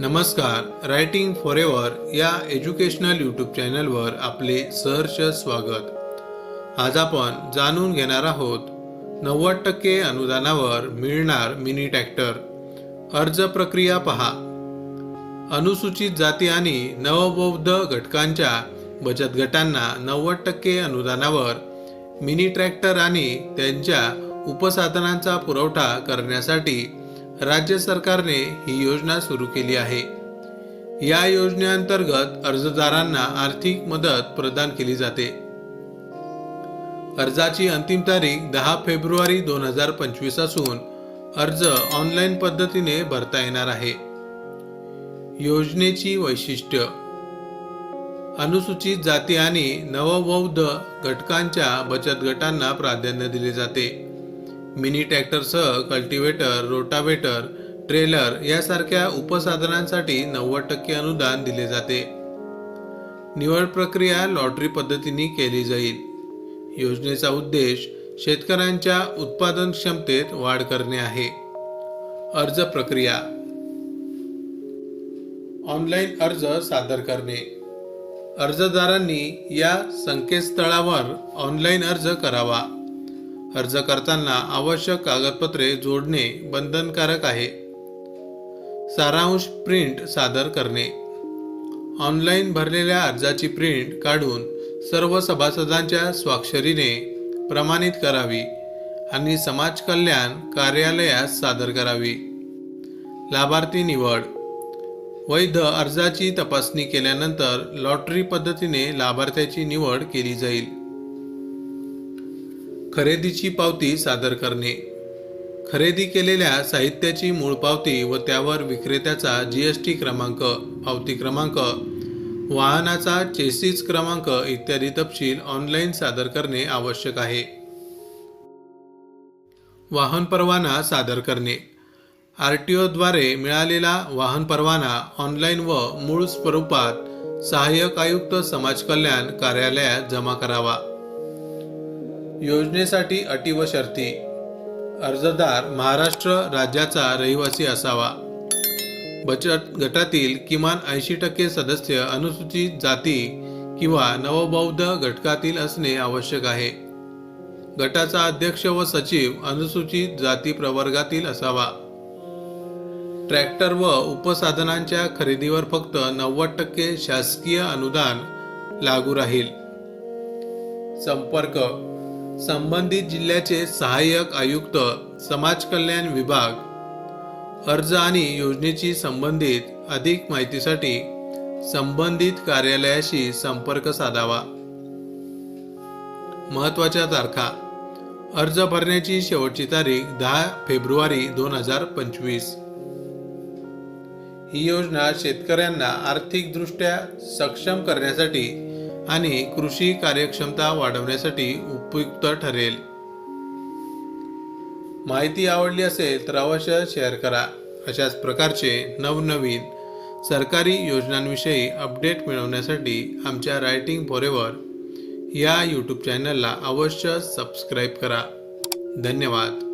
नमस्कार writing for ever या educational YouTube चॅनलवर आपले सहर्ष स्वागत. आज आपण जाणून घेणार आहोत नव्वद टक्के अनुदानावर मिळणार मिनी ट्रॅक्टर अर्ज प्रक्रिया पहा. अनुसूचित जाती आणि नवबौद्ध घटकांच्या बचत गटांना नव्वद टक्के अनुदानावर मिनी ट्रॅक्टर आणि त्यांच्या उपसाधनांचा पुरवठा करण्यासाठी राज्य सरकारने ही योजना सुरू केली आहे. या योजनेअंतर्गत अर्जदारांना आर्थिक मदत प्रदान केली जाते. अर्जाची अंतिम तारीख दहा फेब्रुवारी दोन हजार पंचवीस असून अर्ज ऑनलाईन पद्धतीने भरता येणार आहे. योजनेची वैशिष्ट्य. अनुसूचित जाती आणि नवबौद्ध घटकांच्या बचत गटांना प्राधान्य दिले जाते. मिनी ट्रॅक्टरसह कल्टिवेटर रोटावेटर ट्रेलर यासारख्या उपसाधनांसाठी नव्वद टक्के अनुदान दिले जाते. निवड प्रक्रिया लॉटरी पद्धतीने केली जाईल. योजनेचा उद्देश शेतकऱ्यांच्या उत्पादन क्षमतेत वाढ करणे आहे. अर्ज प्रक्रिया. ऑनलाईन अर्ज सादर करणे. अर्जदारांनी या संकेतस्थळावर ऑनलाईन अर्ज करावा. अर्ज करताना आवश्यक कागदपत्रे जोडणे बंधनकारक आहे. सारांश प्रिंट सादर करणे. ऑनलाईन भरलेल्या अर्जाची प्रिंट काढून सर्व सभासदांच्या स्वाक्षरीने प्रमाणित करावी आणि समाज कल्याण कार्यालयास सादर करावी. लाभार्थी निवड. वैध अर्जाची तपासणी केल्यानंतर लॉटरी पद्धतीने लाभार्थ्याची निवड केली जाईल. खरेदीची पावती सादर करणे. खरेदी केलेल्या साहित्याची मूळ पावती व त्यावर विक्रेत्याचा जी एस टी क्रमांक पावती क्रमांक वाहनाचा चेसिस क्रमांक इत्यादी तपशील ऑनलाईन सादर करणे आवश्यक आहे. वाहन परवाना सादर करणे. आर टी ओद्वारे मिळालेला वाहन परवाना ऑनलाईन व मूळ स्वरूपात सहाय्यक आयुक्त समाज कल्याण कार्यालयात जमा करावा. योजनेसाठी अटी व शर्ती. अर्जदार महाराष्ट्र राज्याचा रहिवासी असावा. बचत गटातील किमान ऐंशी टक्के सदस्य अनुसूचित जाती किंवा नवबौद्ध घटकातील असणे आवश्यक आहे. गटाचा अध्यक्ष व सचिव अनुसूचित जाती प्रवर्गातील असावा. ट्रॅक्टर व उपसाधनांच्या खरेदीवर फक्त नव्वद टक्के शासकीय अनुदान लागू राहील. संपर्क संबंधित जिल्ह्याचे सहाय्यक आयुक्त समाज कल्याण विभाग. अर्ज आणि योजनेची संबंधित अधिक माहितीसाठी संबंधित कार्यालयाशी संपर्क साधावा. महत्त्वाच्या तारखा. अर्ज भरण्याची शेवटची तारीख दहा फेब्रुवारी दोन हजार पंचवीस. ही योजना शेतकऱ्यांना आर्थिकदृष्ट्या सक्षम करण्यासाठी आणि कृषी कार्यक्षमता वाढवण्यासाठी उपयुक्त ठरेल. माहिती आवडली असेल तर अवश्य शेअर करा. अशाच प्रकारचे नवनवीन सरकारी योजनांविषयी अपडेट मिळवण्यासाठी आमच्या रायटिंग फॉरेवर या यूट्यूब चॅनलला अवश्य सबस्क्राईब करा. धन्यवाद.